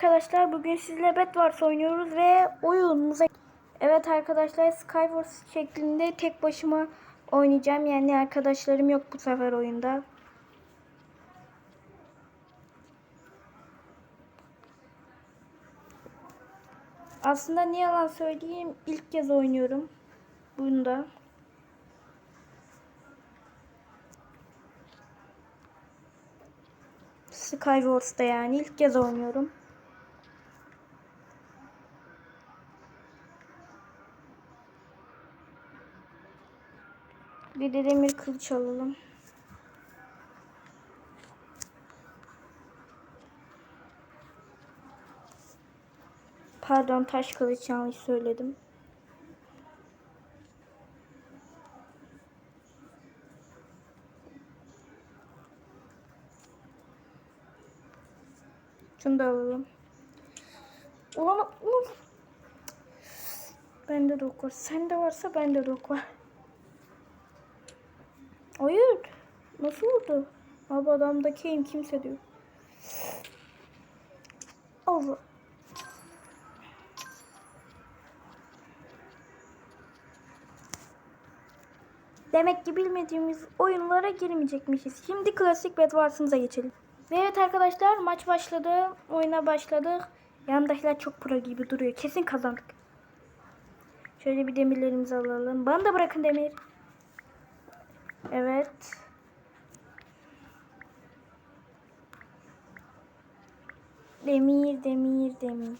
arkadaşlar bugün sizle Bedwars oynuyoruz ve oyunumuza Evet arkadaşlar Skywars şeklinde tek başıma oynayacağım yani arkadaşlarım yok bu sefer oyunda. Aslında ne yalan söyleyeyim ilk kez oynuyorum bunda. Skywars'ta yani ilk kez oynuyorum. Bir de demir kılıç alalım. Pardon taş kılıç yanlış söyledim. Şunu da alalım. Ulan ulan. Bende de var. Sende varsa bende de ok var. Hayır. Nasıl oldu? Abi adamdaki kimse diyor. Allah. Demek ki bilmediğimiz oyunlara girmeyecekmişiz. Şimdi klasik Bedwars'ımıza geçelim. Ve evet arkadaşlar maç başladı. Oyuna başladık. Yanımdakiler çok pro gibi duruyor. Kesin kazandık. Şöyle bir demirlerimizi alalım. Bana da bırakın demir. Evet. Demir, demir, demir.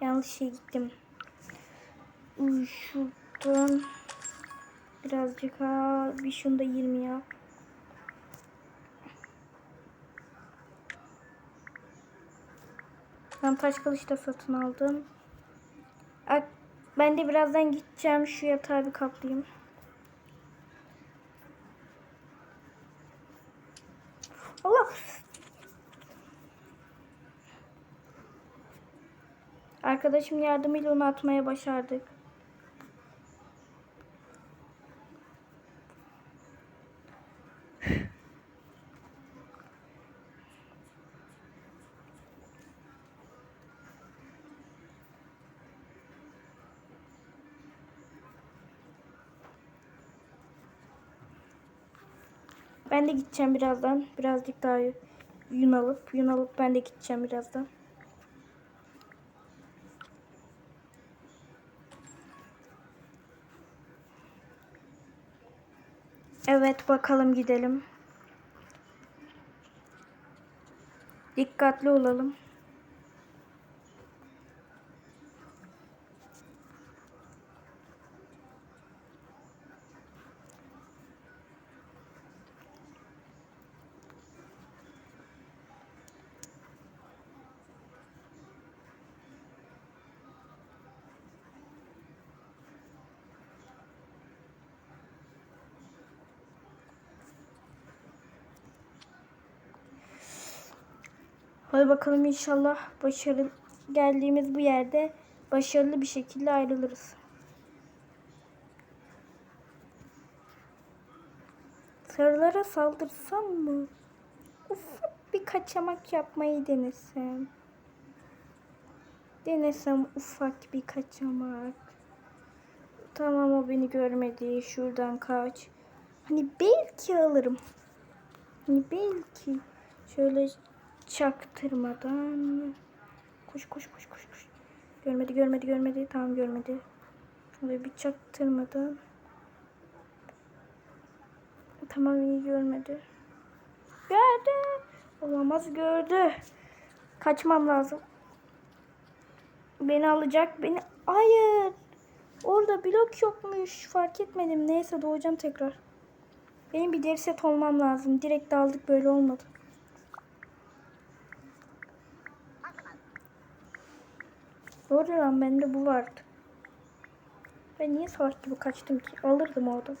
Yanlış şey gittim. Şuradan birazcık ha bir şunda 20 ya. Ben taş kılıç da satın aldım. Ben de birazdan gideceğim şu yatağı bir kaplayayım. Allah. Arkadaşım yardımıyla onu atmaya başardık. Ben de gideceğim birazdan. Birazcık daha yün alıp, yün alıp ben de gideceğim birazdan. Evet bakalım gidelim. Dikkatli olalım. Hadi bakalım inşallah başarılı geldiğimiz bu yerde başarılı bir şekilde ayrılırız. Sarılara saldırsam mı? Ufak bir kaçamak yapmayı denesem. Denesem ufak bir kaçamak. Tamam o beni görmedi. Şuradan kaç. Hani belki alırım. Hani belki. Şöyle çaktırmadan. Koş koş koş koş koş. Görmedi görmedi görmedi. Tamam görmedi. Şöyle bir çaktırmadan. Tamam iyi görmedi. Gördü. Olamaz gördü. Kaçmam lazım. Beni alacak. Beni hayır. Orada blok yokmuş. Fark etmedim. Neyse doğacağım tekrar. Benim bir deri set olmam lazım. Direkt aldık böyle olmadı. Doğru lan bende bu vardı. Ben niye salak gibi kaçtım ki? Alırdım orada.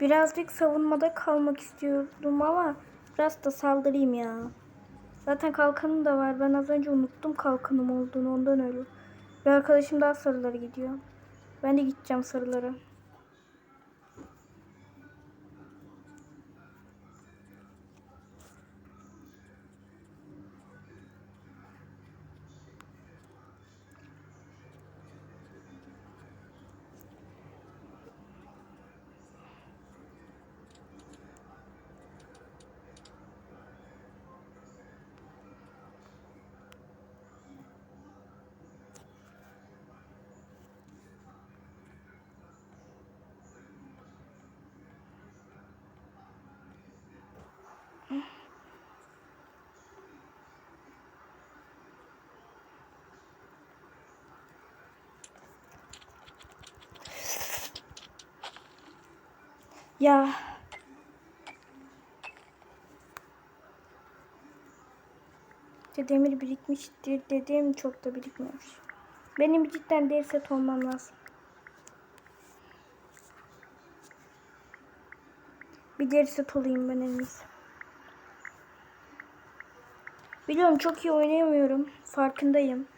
Birazcık savunmada kalmak istiyordum ama biraz da saldırayım ya. Zaten kalkanım da var. Ben az önce unuttum kalkanım olduğunu ondan öyle. Bir arkadaşım daha sarılara gidiyor. Ben de gideceğim sarılara. Ya. İşte demir birikmiştir dedim çok da birikmemiş. Benim cidden dev set olmam lazım. Bir deri set olayım ben en iyisi. Biliyorum çok iyi oynayamıyorum. Farkındayım.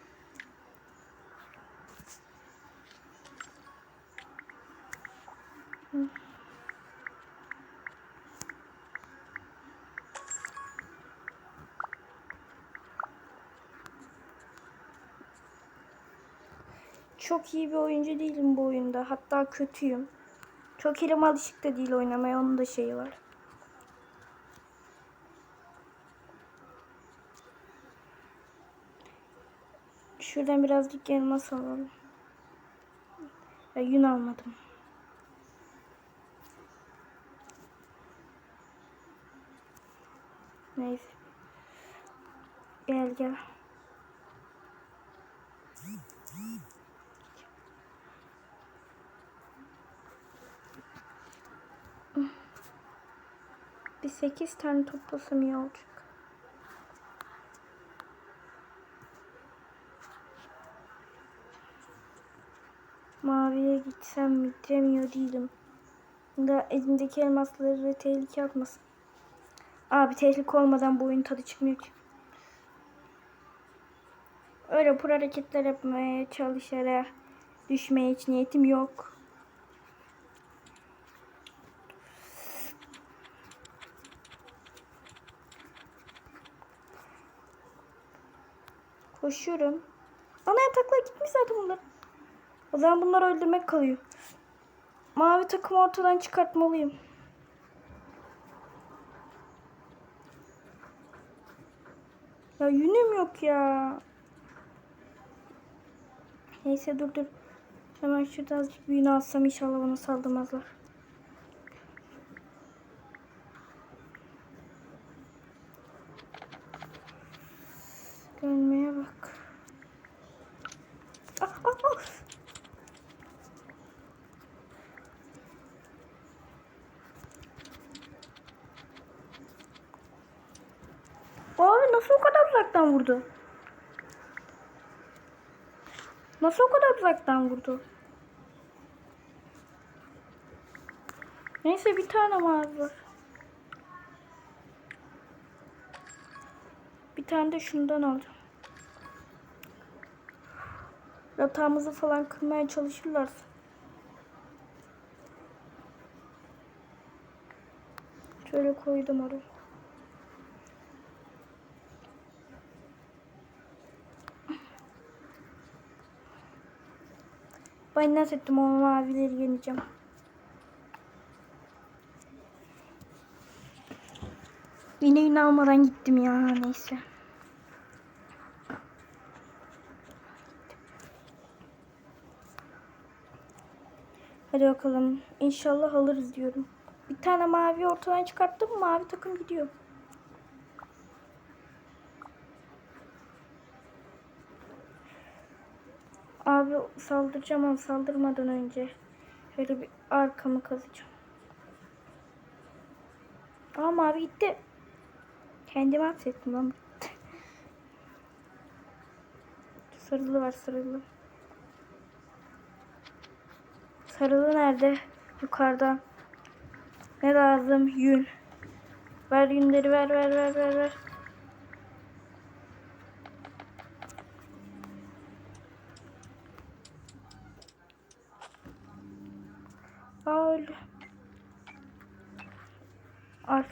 Çok iyi bir oyuncu değilim bu oyunda. Hatta kötüyüm. Çok elim alışık da değil oynamaya. Onun da şeyi var. Şuradan birazcık elmas alalım. Ya yün almadım. Neyse. Gel gel. 8 tane toplasam iyi olacak. Maviye gitsem mi demiyor değilim. Da elimdeki elmasları tehlike atmasın. Abi tehlike olmadan bu oyun tadı çıkmıyor ki. Öyle pro hareketler yapmaya çalışarak düşmeye hiç niyetim yok. Koşuyorum. Ana yataklar gitmiş zaten bunlar. O zaman bunları öldürmek kalıyor. Mavi takımı ortadan çıkartmalıyım. Ya yünüm yok ya. Neyse dur dur. Hemen şurada azıcık bir yün alsam inşallah bana saldırmazlar. Dönmeye bak. Ah, ah, ah. Abi nasıl o kadar uzaktan vurdu? Nasıl o kadar uzaktan vurdu? Neyse bir tane mavi var. Bir tane de şundan alacağım. Yatağımızı falan kırmaya çalışırlarsa. Şöyle koydum oraya. Ben nasıl ettim o mavileri yeneceğim. Yine yine almadan gittim ya neyse. Hadi bakalım. İnşallah alırız diyorum. Bir tane mavi ortadan çıkarttım. Mavi takım gidiyor. Abi saldıracağım ama saldırmadan önce şöyle bir arkamı kazacağım. Aa mavi gitti. Kendimi hapsettim lan. sarılı var sarılı. Sarılı nerede? Yukarıda. Ne lazım? Yün. Ver yünleri ver ver ver ver ver. Aa öyle.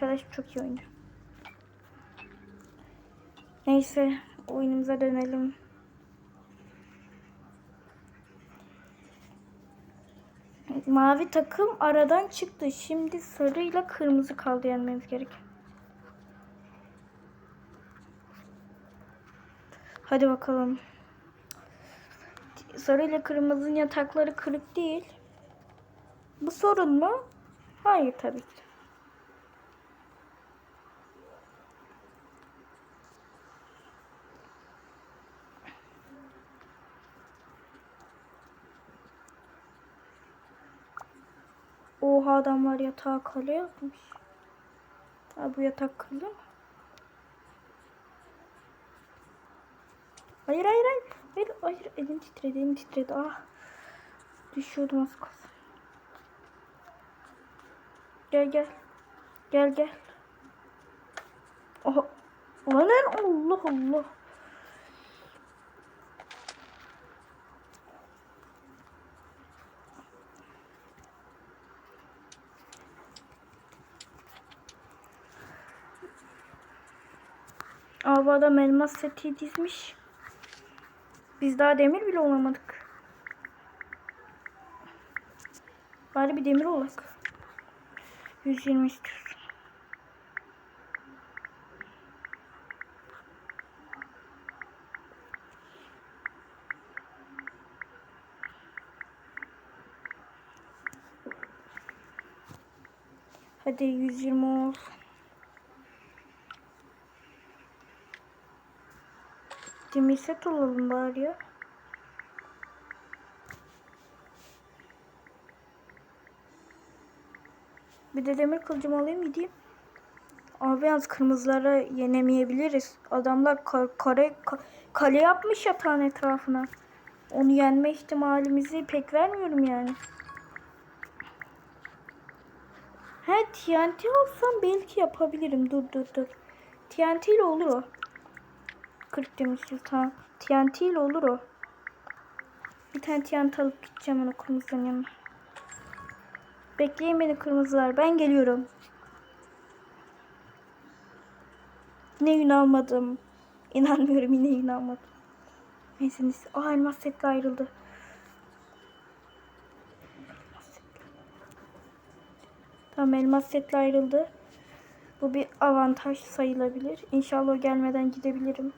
Arkadaş çok iyi oynuyor. Neyse oyunumuza dönelim. Mavi takım aradan çıktı. Şimdi sarıyla kırmızı kaldı yenmemiz gerek. Hadi bakalım. Sarıyla kırmızının yatakları kırık değil. Bu sorun mu? Hayır tabii ki. Oha adamlar yatağı kale yapmış. Ha, bu yatak kırılır mı? Hayır hayır hayır. Hayır hayır elim titredi elim titredi. Ah. Düşüyordum az kalsın. Gel gel. Gel gel. Oha. Ulan lan Allah Allah. Aa bu adam elmas seti dizmiş. Biz daha demir bile olamadık. Bari bir demir olak. 120 istiyorsun. Hadi 120 olsun. Demir set olalım bari ya. Bir de demir kılıcımı alayım gideyim. Abi yalnız kırmızılara yenemeyebiliriz. Adamlar ka- kare ka- kale yapmış yatağın etrafına. Onu yenme ihtimalimizi pek vermiyorum yani. He TNT alsam belki yapabilirim. Dur dur dur. TNT ile olur o. 40 demişiz tamam. TNT ile olur o. Bir tane TNT alıp gideceğim onu kırmızının yanına. Bekleyin beni kırmızılar. Ben geliyorum. Yine yün almadım. İnanmıyorum yine yün almadım. Neyse neyse. Aa elmas setle ayrıldı. Tamam elmas setle ayrıldı. Bu bir avantaj sayılabilir. İnşallah o gelmeden gidebilirim.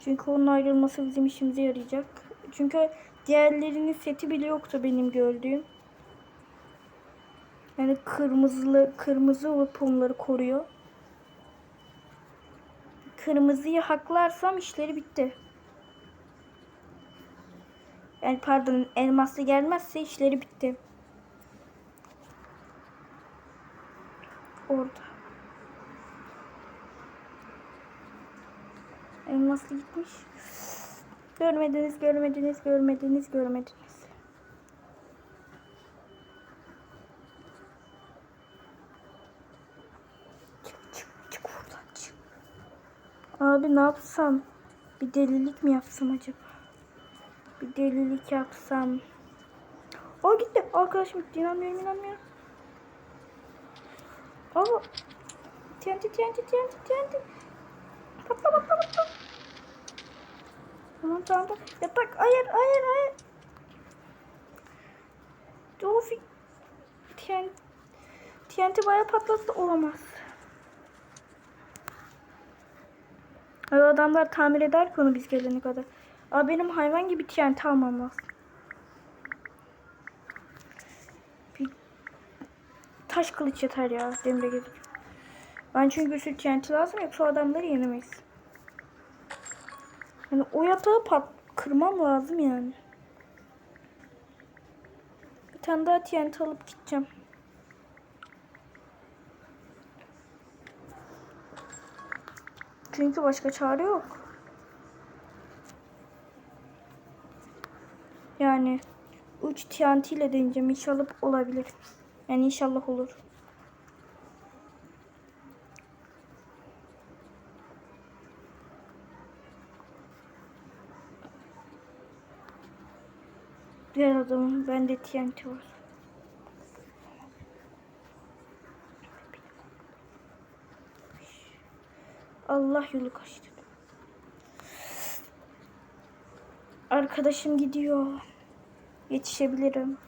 Çünkü onun ayrılması bizim işimize yarayacak. Çünkü diğerlerinin seti bile yoktu benim gördüğüm. Yani kırmızılı kırmızı olup onları koruyor. Kırmızıyı haklarsam işleri bitti. Yani pardon elmaslı gelmezse işleri bitti. Orada. Elmaslı gitmiş. Görmediniz, görmediniz, görmediniz, görmediniz. Çık, çık, çık buradan çık. Abi ne yapsam? Bir delilik mi yapsam acaba? Bir delilik yapsam. Aa gitti. Arkadaşım gitti. İnanmıyorum, inanmıyorum. Aa. TNT, TNT, TNT, TNT. Patla, patla, patla. Tamam, tamam. Yatak. Hayır, hayır, hayır. Of. TNT. TNT bayağı patlattı. Olamaz. Ay, adamlar tamir eder ki onu biz gelene kadar. Aa, benim hayvan gibi TNT almam lazım. Bir taş kılıç yeter ya. Demire gelir. Ben çünkü bir sürü TNT lazım yoksa o adamları yenemeyiz. Yani o yatağı pat kırmam lazım yani. Bir tane daha TNT alıp gideceğim. Çünkü başka çare yok. Yani 3 TNT ile deneyeceğim. İnşallah olabilir. Yani inşallah olur. Diğer adamın bende TNT var. Allah yolu kaçtı. Arkadaşım gidiyor. Yetişebilirim.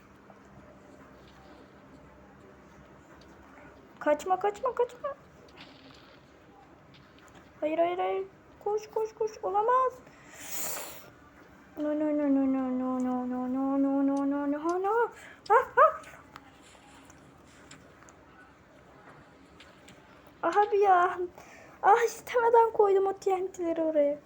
Kaçma kaçma kaçma. Hayır hayır hayır. Koş koş koş. Olamaz. No no no no no no no no no no no no no no. Ah, ah. Abi ya. Ah istemeden koydum o TNT'leri oraya.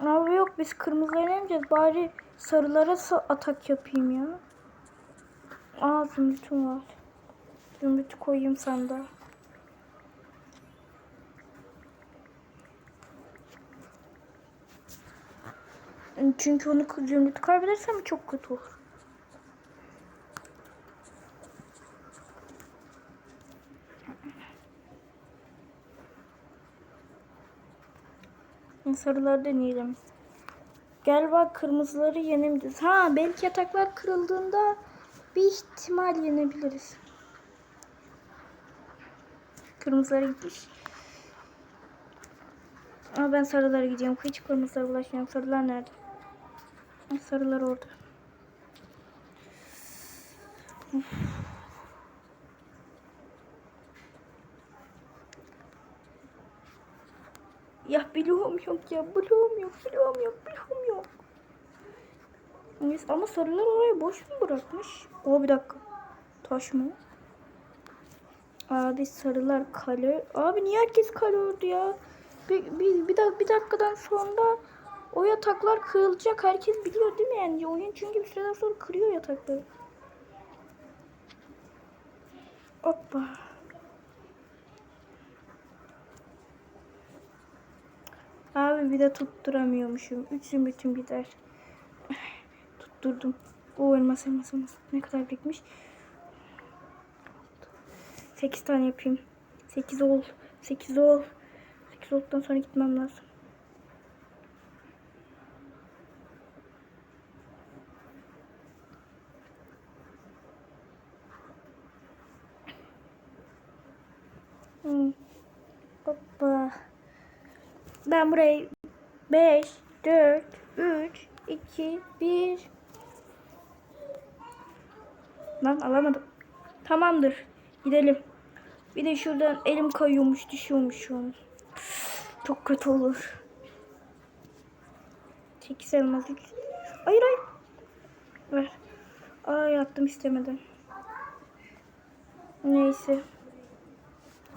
Abi yok biz kırmızıları yemeyeceğiz. Bari sarılara sa- atak yapayım ya. Aa zümrütüm var. Zümrütü koyayım sanda. Çünkü onu zümrütü kaybedersem çok kötü olur. Sarıları deneyelim. Gel bak kırmızıları yenebiliriz. Ha belki yataklar kırıldığında bir ihtimal yenebiliriz. Kırmızılara gitmiş. Ama ben sarılara gidiyorum. Hiç kırmızılara ulaşmıyorum. Sarılar nerede? Sarılar orada. Uf. Ya bloğum yok ya. Bloğum yok. Bloğum yok. Bloğum yok. Ama sarılar orayı boş mu bırakmış? O bir dakika. Taş mı? Abi sarılar kale. Abi niye herkes kale oldu ya? Bir, bir, bir, dak- bir dakikadan sonra o yataklar kırılacak. Herkes biliyor değil mi yani? Oyun çünkü bir süreden sonra kırıyor yatakları. Hoppa. Abi bir de tutturamıyormuşum. Üç zümrütüm gider. Tutturdum. O elmas elmas elmas. Ne kadar birikmiş? 8 tane yapayım. 8 ol. 8 ol. 8 olduktan sonra gitmem lazım. Hmm. Hoppa. Ben burayı 5, 4, 3, 2, 1. Lan alamadım. Tamamdır. Gidelim. Bir de şuradan elim kayıyormuş, düşüyormuş şu. Çok kötü olur. 8 elmas. Hayır hayır. Ver. Ay attım istemeden. Neyse.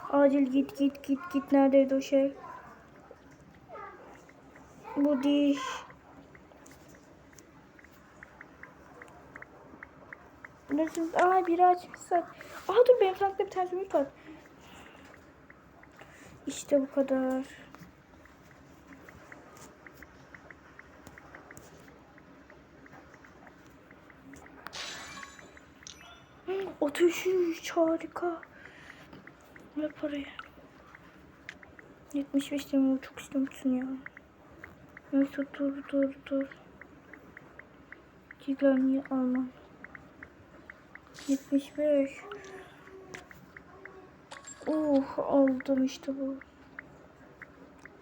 Acil git git git git. Neredeydi o şey? Bu diş. Nasıl? Aa biri açmışlar. Aa dur benim sandıkta bir tane zümrüt var. İşte bu kadar. Ateş üç harika. Ver parayı. 75 demir çok istemişsin ya. Neyse dur dur dur. Gider niye almam? 75. Uh aldım işte bu.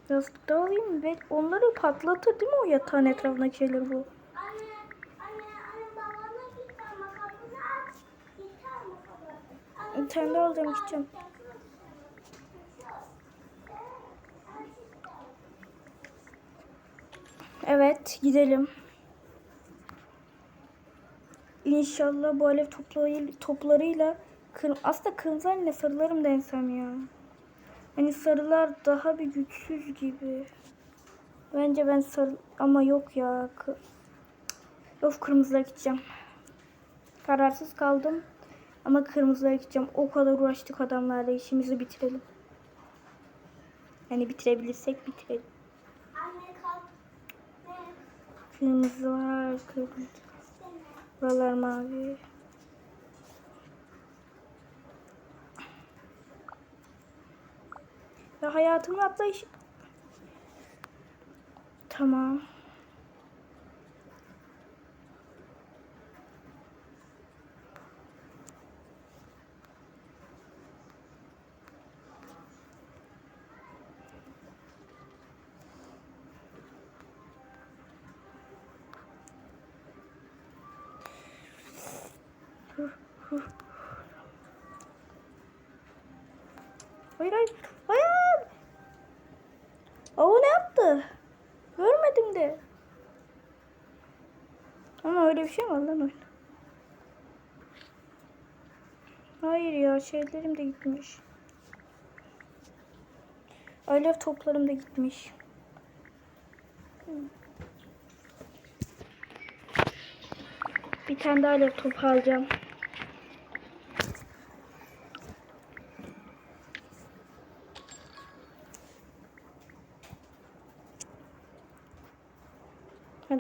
Yastık da alayım ve onları patlatır değil mi o yatağın etrafına gelir bu? Bir tane daha alacağım gideceğim. Evet gidelim. İnşallah bu alev topları, toplarıyla kır, aslında kırmızılar ne sarılarım densem ya. Hani sarılar daha bir güçsüz gibi. Bence ben sarı ama yok ya. Kı... Of kırmızılara gideceğim. Kararsız kaldım. Ama kırmızılara gideceğim. O kadar uğraştık adamlarla işimizi bitirelim. Yani bitirebilirsek bitirelim. Anne Kırmızı var. Kırmızı. Buralar mavi. Ya hayatımın atlayışı. Tamam. Hayır hayır. Hayır. O ne yaptı? Görmedim de. Ama öyle bir şey mi var lan oyunda? Hayır ya şeylerim de gitmiş. Alev toplarım da gitmiş. Bir tane daha alev topu alacağım.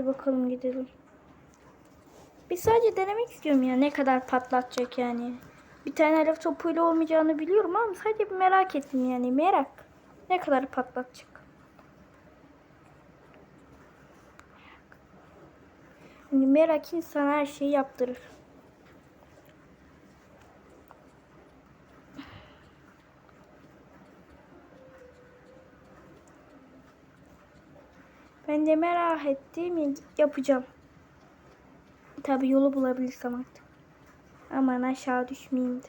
Hadi bakalım gidelim. Bir sadece denemek istiyorum ya ne kadar patlatacak yani. Bir tane alev topuyla olmayacağını biliyorum ama sadece bir merak ettim yani merak. Ne kadar patlatacak. Yani merak insan her şeyi yaptırır. Ben de merak ettim yapacağım. Tabi yolu bulabilirsem artık. Aman aşağı düşmeyeyim de.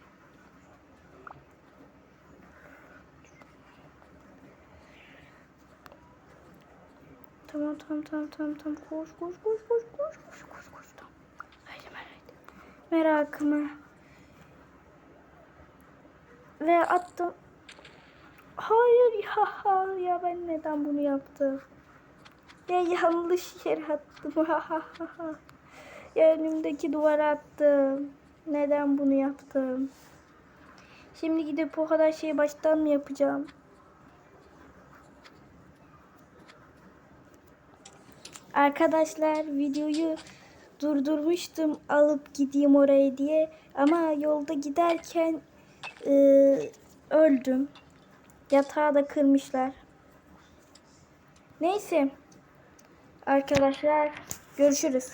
Tamam tamam tamam tamam tamam koş koş koş koş koş koş koş koş tamam. Haydi haydi. Merakımı ve attım. Hayır ya ya ben neden bunu yaptım? Ya yanlış yere attım. ya duvara attım. Neden bunu yaptım? Şimdi gidip o kadar şeyi baştan mı yapacağım? Arkadaşlar videoyu durdurmuştum alıp gideyim oraya diye ama yolda giderken e, öldüm. Yatağı da kırmışlar. Neyse. Arkadaşlar görüşürüz.